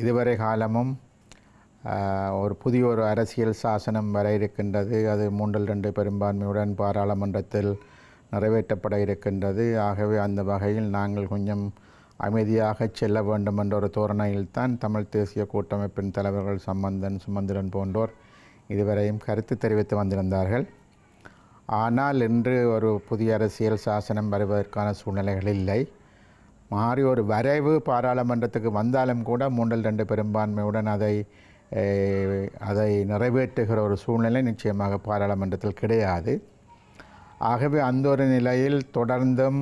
இதுவரை காலமும் ஒரு புதிய ஒரு அரசியல் சாசனம் வர இருக்கின்றது. அது மூன்றில் ரெண்டு பெரும்பான்மையுடன் பாராளுமன்றத்தில் நிறைவேற்றப்பட இருக்கின்றது. ஆகவே அந்த வகையில் நாங்கள் கொஞ்சம் அமைதியாக செல்ல வேண்டும் என்ற ஒரு தோரணையில்தான் தமிழ் தேசிய கூட்டமைப்பின் தலைவர்கள் சம்பந்தன் சுமந்திரன் போன்றோர் இதுவரையும் கருத்து தெரிவித்து வந்திருந்தார்கள். ஆனால் இன்று ஒரு புதிய அரசியல் சாசனம் வருவதற்கான சூழ்நிலைகள் இல்லை. மாறி ஒரு வரைவு பாராளுமன்றத்துக்கு வந்தாலும் கூட மூன்றில் ரெண்டு பெரும்பான்மையுடன் அதை அதை நிறைவேற்றுகிற ஒரு சூழ்நிலை நிச்சயமாக பாராளுமன்றத்தில் கிடையாது. ஆகவே அந்த ஒரு நிலையில் தொடர்ந்தும்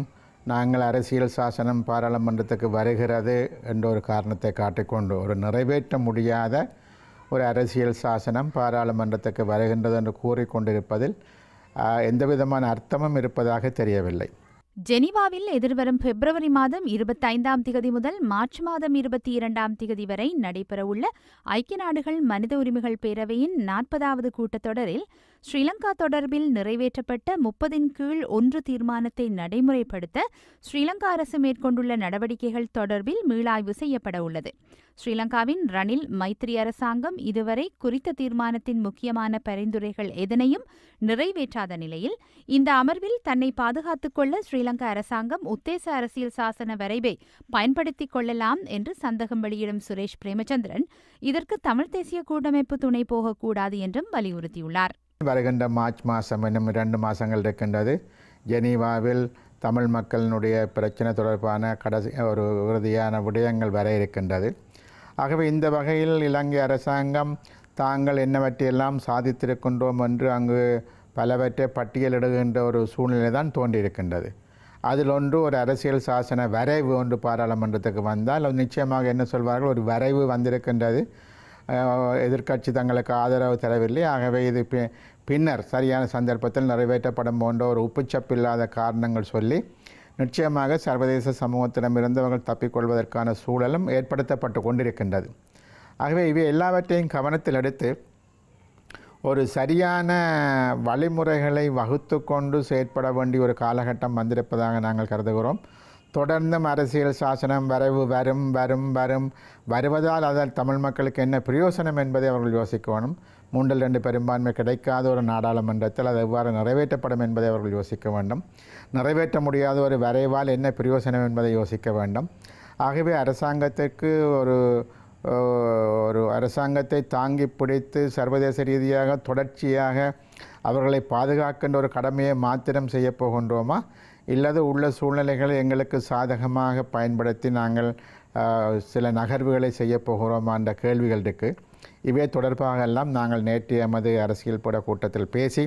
நாங்கள் அரசியல் சாசனம் பாராளுமன்றத்துக்கு வருகிறது என்ற ஒரு காரணத்தை காட்டிக்கொண்டு ஒரு நிறைவேற்ற முடியாத ஒரு அரசியல் சாசனம் பாராளுமன்றத்துக்கு வருகின்றது என்று கூறிக்கொண்டிருப்பதில் எந்த விதமான அர்த்தமும் இருப்பதாக தெரியவில்லை. ஜெனீவாவில் எதிர்வரும் பிப்ரவரி மாதம் இருபத்தைந்தாம் திகதி முதல் மார்ச் மாதம் இருபத்தி இரண்டாம் திகதி வரை நடைபெறவுள்ள ஐக்கிய நாடுகள் மனித உரிமைகள் பேரவையின் நாற்பதாவது கூட்டத்தொடரில் ஸ்ரீலங்கா தொடர்பில் நிறைவேற்றப்பட்ட முப்பதின் கீழ் ஒன்று தீர்மானத்தை நடைமுறைப்படுத்த ஸ்ரீலங்கா அரசு மேற்கொண்டுள்ள நடவடிக்கைகள் தொடர்பில் மீளாய்வு செய்யப்பட உள்ளது. ஸ்ரீலங்காவின் ரணில் மைத்ரி அரசாங்கம் இதுவரை குறித்த தீர்மானத்தின் முக்கியமான பரிந்துரைகள் எதனையும் நிறைவேற்றாத நிலையில் இந்த அமர்வில் தன்னை பாதுகாத்துக் கொள்ள ஸ்ரீலங்கா அரசாங்கம் உத்தேச அரசியல் சாசன வரைவை பயன்படுத்திக் கொள்ளலாம் என்று சந்தகம் வெளியிடும் சுரேஷ் பிரேமச்சந்திரன் இதற்கு தமிழ் தேசிய கூட்டமைப்பு துணை போகக்கூடாது என்றும் வலியுறுத்தியுள்ளார். வருகின்ற மார்ச் மாதம் இன்னும் இரண்டு மாதங்கள் இருக்கின்றது. ஜெனீவாவில் தமிழ் மக்களினுடைய பிரச்சனை தொடர்பான கடைசி ஒரு உறுதியான விடயங்கள் வர இருக்கின்றது. ஆகவே இந்த வகையில் இலங்கை அரசாங்கம் தாங்கள் என்னவற்றையெல்லாம் சாதித்திருக்கின்றோம் என்று அங்கு பலவற்றை பட்டியலிடுகின்ற ஒரு சூழ்நிலை தான் தோன்றியிருக்கின்றது. அதில் ஒன்று ஒரு அரசியல் சாசன வரைவு ஒன்று பாராளுமன்றத்துக்கு வந்தால் அது நிச்சயமாக என்ன சொல்வார்கள்? ஒரு வரைவு வந்திருக்கின்றது. எதிர்க்கட்சி தங்களுக்கு ஆதரவு தரவில்லை. ஆகவே இது பி- பின்னர் சரியான சந்தர்ப்பத்தில் நிறைவேற்றப்படும் போன்ற ஒரு உப்புச்சப்பில்லாத காரணங்கள் சொல்லி நிச்சயமாக சர்வதேச சமூகத்திடமிருந்து அவர்கள் தப்பிக்கொள்வதற்கான சூழலும் ஏற்படுத்தப்பட்டு கொண்டிருக்கின்றது. ஆகவே இவை எல்லாவற்றையும் கவனத்தில் எடுத்து ஒரு சரியான வழிமுறைகளை வகுத்து கொண்டு செயற்பட வேண்டிய ஒரு காலகட்டம் வந்திருப்பதாக நாங்கள் கருதுகிறோம். தொடர்ந்தும் அரசியல் சாசனம் வரைவு வரும் வரும் வரும். வருவதால் அதில் தமிழ் மக்களுக்கு என்ன பிரயோசனம் என்பதை அவர்கள் யோசிக்க வேணும் மூன்றில் ரெண்டு பெரும்பான்மை கிடைக்காத ஒரு நாடாளுமன்றத்தில் அது எவ்வாறு நிறைவேற்றப்படும் என்பதை அவர்கள் யோசிக்க வேண்டும். நிறைவேற்ற முடியாத ஒரு வரைவால் என்ன பிரயோசனம் என்பதை யோசிக்க வேண்டும். ஆகவே அரசாங்கத்திற்கு ஒரு ஒரு அரசாங்கத்தை தாங்கி பிடித்து சர்வதேச ரீதியாக தொடர்ச்சியாக அவர்களை பாதுகாக்கின்ற ஒரு கடமையை மாத்திரம் செய்ய போகின்றோமா? இல்லது உள்ள சூழ்நிலைகளை எங்களுக்கு சாதகமாக பயன்படுத்தி நாங்கள் சில நகர்வுகளை செய்ய என்ற கேள்விகள் இருக்குது இவை தொடர்பாக எல்லாம் நாங்கள் நேற்று எமது அரசியல் பட கூட்டத்தில் பேசி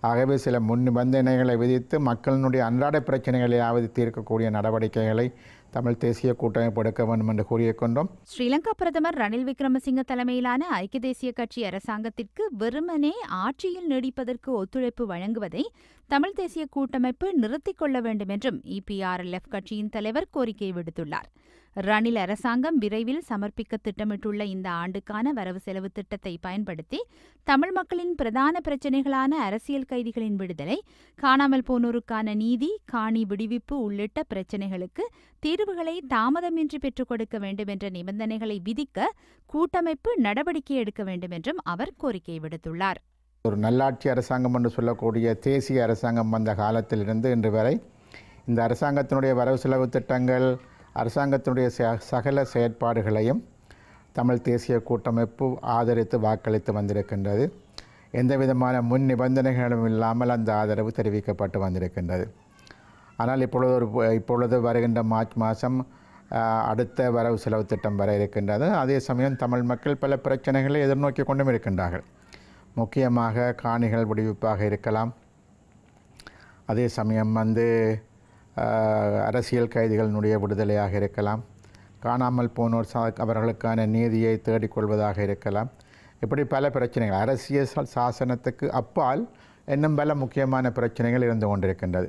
ஆகவே சில முன் நிபந்தனைகளை விதித்து மக்களினுடைய அன்றாட பிரச்சனைகளையாவது தீர்க்கக்கூடிய நடவடிக்கைகளை தமிழ் தேசிய கூட்டமைப்பு எடுக்க வேண்டும் என்று கூறியிருக்கின்றோம் ஸ்ரீலங்கா பிரதமர் ரணில் விக்ரமசிங்க தலைமையிலான ஐக்கிய தேசிய கட்சி அரசாங்கத்திற்கு வெறுமனே ஆட்சியில் நீடிப்பதற்கு ஒத்துழைப்பு வழங்குவதை தமிழ் தேசிய கூட்டமைப்பு நிறுத்திக் கொள்ள வேண்டும் என்றும் இபிஆர்எல்எஃப் கட்சியின் தலைவர் கோரிக்கை விடுத்துள்ளார். ரணில் அரசாங்கம் விரைவில் சமர்ப்பிக்க திட்டமிட்டுள்ள இந்த ஆண்டுக்கான வரவு செலவு திட்டத்தை பயன்படுத்தி தமிழ் மக்களின் பிரதான பிரச்சினைகளான அரசியல் கைதிகளின் விடுதலை காணாமல் போனோருக்கான நீதி காணி விடுவிப்பு உள்ளிட்ட பிரச்சினைகளுக்கு தீர்வுகளை தாமதமின்றி பெற்றுக் கொடுக்க வேண்டும் என்ற நிபந்தனைகளை விதிக்க கூட்டமைப்பு நடவடிக்கை எடுக்க வேண்டும் என்றும் அவர் கோரிக்கை விடுத்துள்ளார். ஒரு நல்லாட்சி அரசாங்கம் என்று சொல்லக்கூடிய தேசிய அரசாங்கம் வந்த காலத்திலிருந்து இன்று வரை இந்த அரசாங்கத்தினுடைய வரவு செலவு திட்டங்கள் அரசாங்கத்தினுடைய ச- சகல செயற்பாடுகளையும் தமிழ் தேசிய கூட்டமைப்பு ஆதரித்து வாக்களித்து வந்திருக்கின்றது. எந்த விதமான முன் நிபந்தனைகளும் இல்லாமல் அந்த ஆதரவு தெரிவிக்கப்பட்டு வந்திருக்கின்றது. ஆனால் இப்பொழுது ஒரு இப்பொழுது வருகின்ற மார்ச் மாதம் அடுத்த வரவு செலவு திட்டம் வர இருக்கின்றது. அதே சமயம் தமிழ் மக்கள் பல பிரச்சனைகளை எதிர்நோக்கி கொண்டும் இருக்கின்றார்கள். முக்கியமாக காணிகள் விடுவிப்பாக இருக்கலாம். அதே சமயம் வந்து அரசியல் கைதிகளினுடைய விடுதலையாக இருக்கலாம். காணாமல் போனோர் சா அவர்களுக்கான நீதியை தேடிக்கொள்வதாக இருக்கலாம். இப்படி பல பிரச்சனைகள். அரசியல் சாசனத்துக்கு அப்பால் இன்னும் பல முக்கியமான பிரச்சனைகள் இருந்து கொண்டிருக்கின்றது.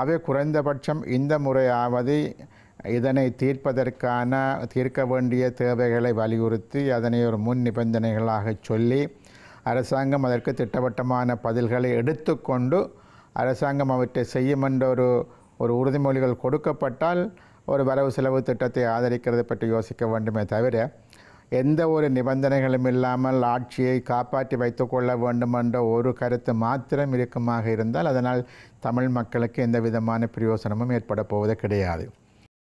அவை குறைந்தபட்சம் இந்த முறையாவது இதனை தீர்ப்பதற்கான தீர்க்க வேண்டிய தேவைகளை வலியுறுத்தி அதனை ஒரு முன் நிபந்தனைகளாக சொல்லி அரசாங்கம் அதற்கு திட்டவட்டமான பதில்களை எடுத்துக்கொண்டு அரசாங்கம் அவற்றை செய்யும் என்ற ஒரு ஒரு உறுதிமொழிகள் கொடுக்கப்பட்டால் ஒரு வரவு செலவு திட்டத்தை ஆதரிக்கிறது பற்றி யோசிக்க வேண்டுமே தவிர எந்த ஒரு நிபந்தனைகளும் இல்லாமல் ஆட்சியை காப்பாற்றி வைத்துக்கொள்ள வேண்டும் என்ற ஒரு கருத்து மாத்திரம் இருக்குமாக இருந்தால் அதனால் தமிழ் மக்களுக்கு எந்த விதமான பிரயோசனமும் ஏற்பட போவது கிடையாது.